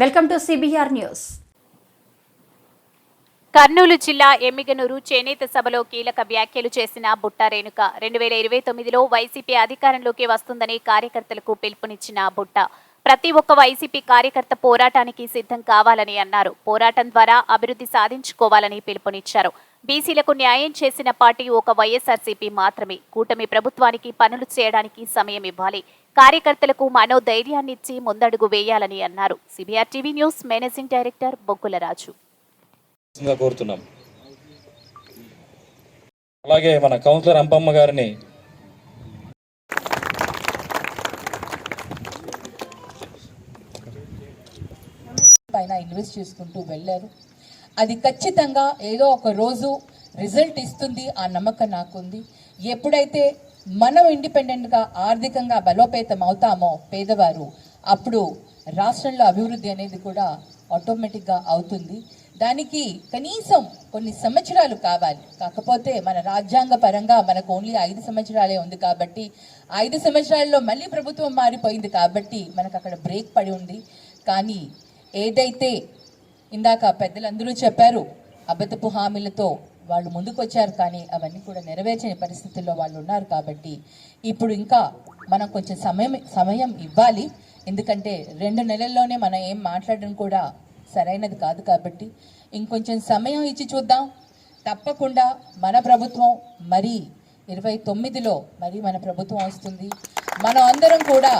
Welcome to CBR news Kurnool జిల్లా ఎమ్మిగనూరు చేనేత సభలో కీలక వ్యాఖ్యలు చేసిన బుట్టా రేణుక రెండు వేల ఇరవై తొమ్మిదిలో వైసీపీ అధికారంలోకి వస్తుందని కార్యకర్తలకు పిలుపునిచ్చిన బుట్ట. ప్రతి ఒక్క వైసీపీ కార్యకర్త పోరాటానికి సిద్ధం కావాలని అన్నారు. పోరాటం ద్వారా అభివృద్ధి సాధించుకోవాలని పిలుపునిచ్చారు. బీసీలకు న్యాయం చేసిన పార్టీ ఒక వైఎస్ఆర్సీపీ మాత్రమే. కూటమి ప్రభుత్వానికి పనులు చేయడానికి సమయం ఇవ్వాలి. కార్యకర్తలకు మనోధైర్యాన్నిచ్చి ముందడుగు వేయాలని అన్నారు. CBR TV news managing director Boggula Raju కోరుతున్నాం. అలాగే మన కౌన్సిలర్ అంపమ్మ గారిని పైన ఇన్వెస్ట్ చేసుకుంటూ వెళ్ళారు. అది ఖచ్చితంగా ఏదో ఒక రోజు రిజల్ట్ ఇస్తుంది ఆ నమ్మకం నాకుంది. ఎప్పుడైతే మనం ఇండిపెండెంట్గా ఆర్థికంగా బలోపేతం అవుతామో పేదవారు అప్పుడు రాష్ట్రంలో అభివృద్ధి అనేది కూడా ఆటోమేటిక్గా అవుతుంది. దానికి కనీసం కొన్ని సంవత్సరాలు కావాలి. కాకపోతే మన రాజ్యాంగ పరంగా మనకు ఓన్లీ ఐదు సంవత్సరాలే ఉంది కాబట్టి ఐదు సంవత్సరాల్లో మళ్ళీ ప్రభుత్వం మారిపోయింది కాబట్టి మనకు అక్కడ బ్రేక్ పడి ఉంది. కానీ ఏదైతే ఇందాక పెద్దలందరూ చెప్పారు అబద్ధపు హామీలతో వాళ్ళు ముందుకు వచ్చారు కానీ అవన్నీ కూడా నెరవేర్చని పరిస్థితుల్లో వాళ్ళు ఉన్నారు కాబట్టి ఇప్పుడు ఇంకా మనం కొంచెం సమయం సమయం ఇవ్వాలి. ఎందుకంటే రెండు నెలల్లోనే మనం ఏం మాట్లాడడం కూడా సరైనది కాదు కాబట్టి ఇంకొంచెం సమయం ఇచ్చి చూద్దాం. తప్పకుండా మన ప్రభుత్వం మరి ఇరవై తొమ్మిదిలో మరి మన ప్రభుత్వం వస్తుంది. మనం అందరం కూడా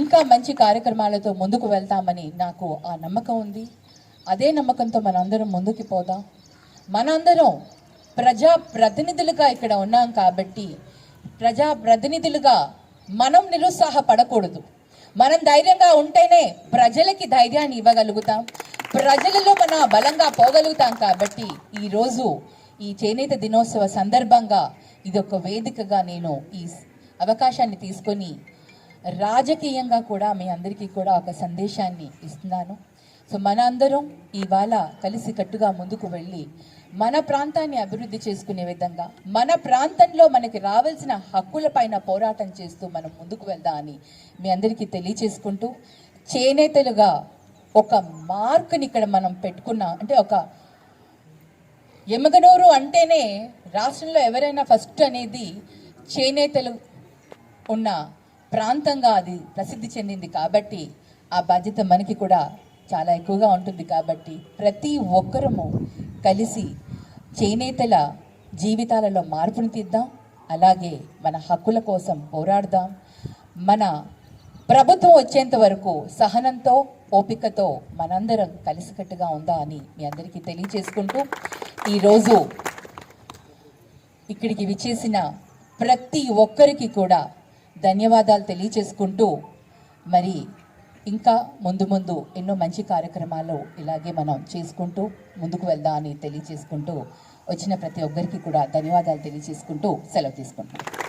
ఇంకా మంచి కార్యక్రమాలతో ముందుకు వెళ్తామని నాకు ఆ నమ్మకం ఉంది. అదే నమ్మకంతో మనందరం ముందుకు పోదాం. మనందరం ప్రజా ప్రతినిధులుగా ఇక్కడ ఉన్నాం కాబట్టి ప్రజా ప్రతినిధులుగా మనం నిరుత్సాహపడకూడదు. మనం ధైర్యంగా ఉంటేనే ప్రజలకి ధైర్యాన్ని ఇవ్వగలుగుతాం. ప్రజలలో మన బలంగా పోగలుగుతాం కాబట్టి ఈరోజు ఈ చేనేత దినోత్సవ సందర్భంగా ఇది ఒక వేదికగా నేను ఈ అవకాశాన్ని తీసుకొని రాజకీయంగా కూడా మీ అందరికీ కూడా ఒక సందేశాన్ని ఇస్తున్నాను. సో మన అందరం ఇవాళ కలిసికట్టుగా ముందుకు వెళ్ళి మన ప్రాంతాన్ని అభివృద్ధి చేసుకునే విధంగా మన ప్రాంతంలో మనకి రావాల్సిన హక్కులపైన పోరాటం చేస్తూ మనం ముందుకు వెళ్దామని మీ అందరికీ తెలియచేసుకుంటూ చేనేతలుగా ఒక మార్కుని ఇక్కడ మనం పెట్టుకున్నాం అంటే ఒక ఎమగనూరు అంటేనే రాష్ట్రంలో ఎవరైనా ఫస్ట్ అనేది చేనేతలు ఉన్న ప్రాంతంగా అది ప్రసిద్ధి చెందింది కాబట్టి ఆ బాధ్యత మనకి కూడా చాలా ఎక్కువగా ఉంటుంది కాబట్టి ప్రతి ఒక్కరము కలిసి చేనేతల జీవితాలలో మార్పుని తీద్దాం. అలాగే మన హక్కుల కోసం పోరాడదాం. మన ప్రభుత్వం వచ్చేంత వరకు సహనంతో ఓపికతో మనందరం కలిసికట్టుగా ఉందా అని మీ అందరికీ తెలియచేసుకుంటూ ఈరోజు ఇక్కడికి విచ్చేసిన ప్రతి ఒక్కరికి కూడా ధన్యవాదాలు తెలియచేసుకుంటూ మరి ఇంకా ముందు ముందు ఎన్నో మంచి కార్యక్రమాలు ఇలాగే మనం చేసుకుంటూ ముందుకు వెళ్దాం అని తెలియచేసుకుంటూ వచ్చిన ప్రతి ఒక్కరికి కూడా ధన్యవాదాలు తెలియచేసుకుంటూ సెలవు తీసుకుంటాం